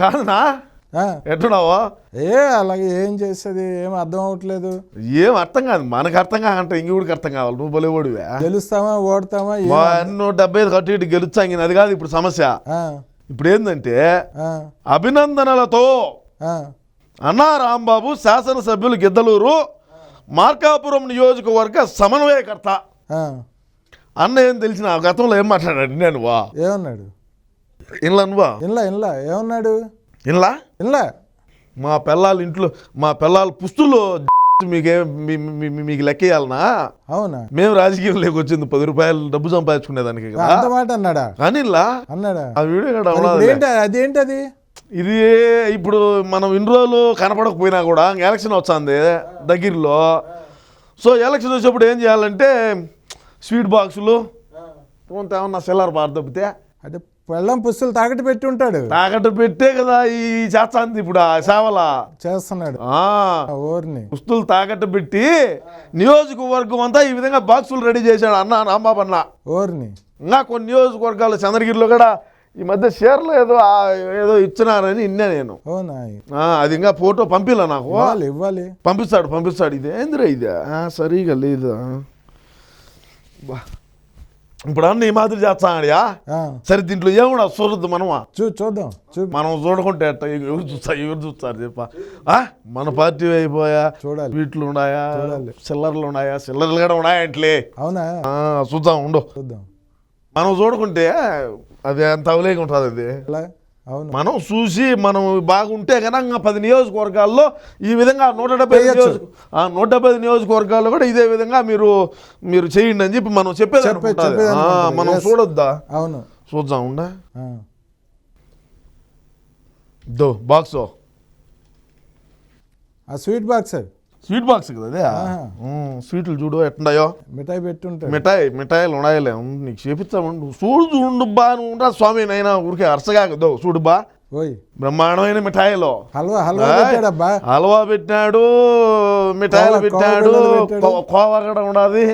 కాదనా ఎట్టున్నావో? ఏ అలాగే ఏం చేసేది ఏం అర్థం అవ్వట్లేదు. ఏం అర్థం కాదు. మనకు అర్థం కాకంటే ఇంకొకటికి అర్థం కావాలి. నువ్వు బలేవాడివే గెలుస్తామా ఓడతామా నూట డెబ్బై ఐదు కట్టి ఇటు గెలుచా ఇంక అది కాదు ఇప్పుడు సమస్య. ఇప్పుడు ఏంటంటే అభినందనలతో అన్నా రాంబాబు శాసనసభ్యులు గిద్దలూరు మార్కాపురం నియోజకవర్గ సమన్వయకర్త. అన్న ఏం తెలిసిన గతంలో ఏం మాట్లాడాడు? నేను వా ఏమన్నాడు? ఇన్లా నువ్వా? ఇన్లా ఇన్లా. ఏమన్నాడు? ఇన్లా? ఇన్లా. మా పిల్లల ఇంట్లో మా పిల్లల పుస్తులు మీకే మీకు లెక్కేయాలనా? అవునా? మేము రాజకీయంలోకి వచ్చింది పది రూపాయలు డబ్బు సంపాదించుకునేదానికి అంత మాట అన్నాడా? ఇలా అన్నాడా? ఆ వీడియో కూడా మరి ఇప్పుడు ఉన్నదిలే. ఏంటి అదేంటి అది ఇది ఇప్పుడు మనం ఇన్ని రోజులు కనపడకపోయినా కూడా ఎలక్షన్ వచ్చింది దగ్గరలో. సో ఎలక్షన్ వచ్చేప్పుడు ఏం చేయాలంటే స్వీట్ బాక్సులు కొంత ఏమన్నా సెల్లర్ బార్ తప్పితే అంటే పెళ్ళం పుస్తులు తాకట్టు పెట్టి ఉంటాడు. తాకట్టు పెట్టే కదా ఈ చేస్తాంది ఇప్పుడు ఆ సేవల. చేస్తున్నాడు. ఊరిని. పుస్తులు తాకట్టు పెట్టి నియోజకవర్గం అంతా ఈ విధంగా బాక్సులు రెడీ చేశాడు అన్న రాంబాబు అన్న. ఊరిని. ఇంకా కొన్ని నియోజకవర్గాలు చంద్రగిరిలో కూడా ఈ మధ్య షేర్లు ఏదో ఏదో ఇచ్చినారని విన్నా నేను. అది ఇంకా ఫోటో పంపిలా నాకు. ఇవ్వాలి ఇవ్వాలి. పంపిస్తాడు పంపిస్తాడు ఇది. ఏందిరా ఇది? సరిగా లేదు. బా. ఇప్పుడు అన్న ఈ మాదిరి చేస్తానడియా ఆ, సరే దీంట్లో ఏమన్నా చూడద్దు మనమా? చూ చూద్దాం చూ. మనం చూడకుంటే ఎవరు చూస్తారు ఎవరు చూస్తారు చెప్ప? మన పార్టీ అయిపోయా? చూడాలి. వీటిలు ఉన్నాయా? చూడాలి. చిల్లర్లు ఉన్నాయా? చిల్లర్లు కూడా ఉన్నాయా ఇంట్లే అవునా చూద్దాం ఉండు. చూద్దాం. మనం చూడకుంటే అది అంత అవలేగా ఉంటుంది అది. అవును మనం చూసి మనం బాగుంటే కనుక పది నియోజకవర్గాల్లో ఈ విధంగా నూట డెబ్బై. నియోజక ఆ, నూట డెబ్బై నియోజకవర్గాల్లో కూడా ఇదే విధంగా మీరు మీరు చేయండి అని చెప్పి మనం చెప్పేది. మనం. చూడొద్దా అవును చూద్దాం ఉండా. దో బాక్స్ ఆ స్వీట్ బాక్స్ స్వీట్ బాక్స్ కదా అదే? స్వీట్లు చూడు ఎట్టుండాయో? మిఠాయి పెట్టి ఉంటాడు మిఠాయి మిఠాయిలు ఉన్నాయిలే నీకు చేపిస్తామండు చూడు చూడు బా నువ్వు ఉండరా స్వామి నైనా ఊరికే అరసగా దో చూడు బా. ఓయ్. బ్రహ్మాండమైన మిఠాయిలో. హల్వా హల్వా హల్వా పెట్టినాడు మిఠాయిలు పెట్టాడు. కోవా కూడా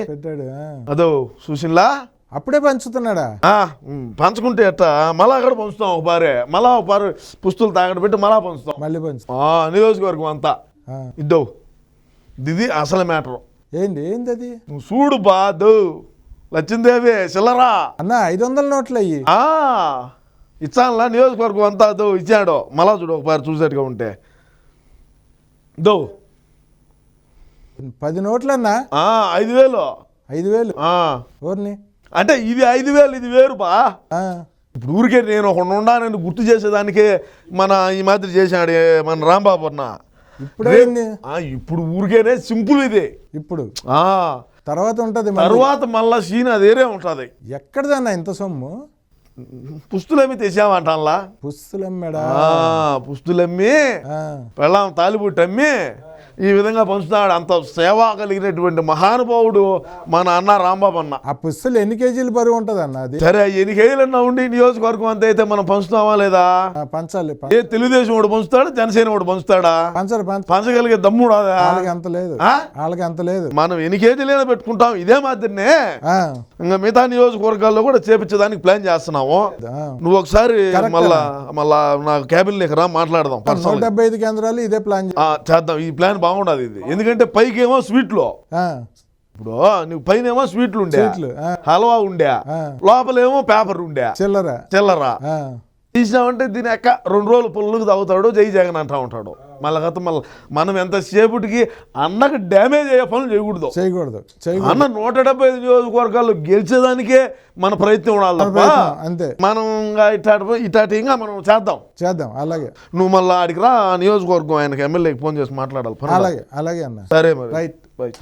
పెట్టాడు ఆ. అదో చూసిన్లా? అప్పుడే పంచుతున్నాడా? పంచుకుంటే ఎట్ట? మళ్ళా అక్కడ పంచుతాం ఒక పారే. మళ్ళా ఒక పారు పుస్తులు తాగడ పెట్టి మళ్ళా పంచుతాం. మళ్ళీ పంచు ఆ, నియోజకవర్గం అంతా. ఆ. ఇది అసలు మ్యాటర్. ఏంది ఏంది అది నువ్వు చూడు బాదు లచ్చిందేవి చిల్లరా. అన్న ఐదు వందల నోట్లు అయ్యి. ఆ, ఇచ్చానులా నియోజకవర్గం అంతా దో ఇచ్చాడు. మళ్ళా చూడు ఒకసారి చూసేట్టుగా ఉంటే. దో. పది నోట్లన్నా? ఐదు వేలు. ఐదు వేలు. ఆ, ఊరిని అంటే ఇది ఐదు వేలు ఇది వేరు బా. ఇప్పుడు ఊరికే నేను ఒక ఉండాలని గుర్తు చేసేదానికే మన ఈ మాదిరి చేశాడు మన రాంబాబు అన్న. ఇప్పుడే ఇప్పుడు ఊరికేనే సింపుల్ ఇది. ఇప్పుడు. ఆ, తర్వాత ఉంటది. తర్వాత మళ్ళా సీన్ అదేరే ఉంటుంది. ఎక్కడిదన్నా ఇంత సొమ్ము? పుస్తులేమి తెసామంటాన్లా పుస్తులమ్మాడా? పుస్తులమ్మి. పెళ్ళాం తాలిబుట్టు అమ్మి ఈ విధంగా పంచుతాడు అంత సేవ కలిగినటువంటి మహానుభావుడు మన అన్న రాంబాబు అన్న. ఆ పుస్తులు ఎన్ని కేజీలు బరువు ఉంటది అన్న అది? సరే ఎన్ని కేజీలన్నా ఉండి నియోజకవర్గం అంతా అయితే మనం పంచుతామా లేదా? పంచాలి ఏ తెలుగుదేశం వాడు పంచుతాడా? జనసేన వాడు పంచుతాడా? పంచాలి పంచ పంచగలిగే దమ్ముడు వాళ్ళకి అంత లేదు? వాళ్ళకి అంత లేదు. మనం ఎన్ని కేజీలైనా పెట్టుకుంటాం ఇదే మాదిరినే. ఇంకా మిగతా నియోజకవర్గాల్లో కూడా చేపించడానికి ప్లాన్ చేస్తున్నాము. నువ్వు ఒకసారి మళ్ళా మళ్ళా నా క్యాబిన్ లేక రా మాట్లాడదాం డెబ్బై ఐదు కేంద్రాలు ఇదే ప్లాన్ చేద్దాం. ఈ ప్లాన్ బాగుండదు ఇది. ఎందుకంటే పైకి ఏమో స్వీట్లో ఇప్పుడు నువ్వు పైన ఏమో స్వీట్లు ఉండే. హల్వా ఉండే. లోపలేమో పేపర్ ఉండే. చిల్లర. చిల్లరా. తీసినామంటే దీని ఎక్క రెండు రోజులు పుల్లుకు తాగుతాడు జై జగన్ అంటా ఉంటాడు. మళ్ళీ మళ్ళీ మనం ఎంతసేపటికి అన్నకు డ్యామేజ్ అయ్యే పనులు చేయకూడదు. చేయకూడదు అన్న నూట డెబ్బై ఐదు నియోజకవర్గాల్లో గెలిచేదానికే మన ప్రయత్నం ఉండాలి తప్ప అంతే. మనం ఇంకా ఇటాటి ఇటాటి ఇంకా మనం చేద్దాం. చేద్దాం అలాగే. నువ్వు మళ్ళీ ఆడికి రా నియోజకవర్గం ఆయనకి ఎమ్మెల్యేకి ఫోన్ చేసి మాట్లాడాలి. అలాగే అలాగే అన్న. సరే మరి. Right right.